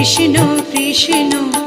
Krishna Krishna.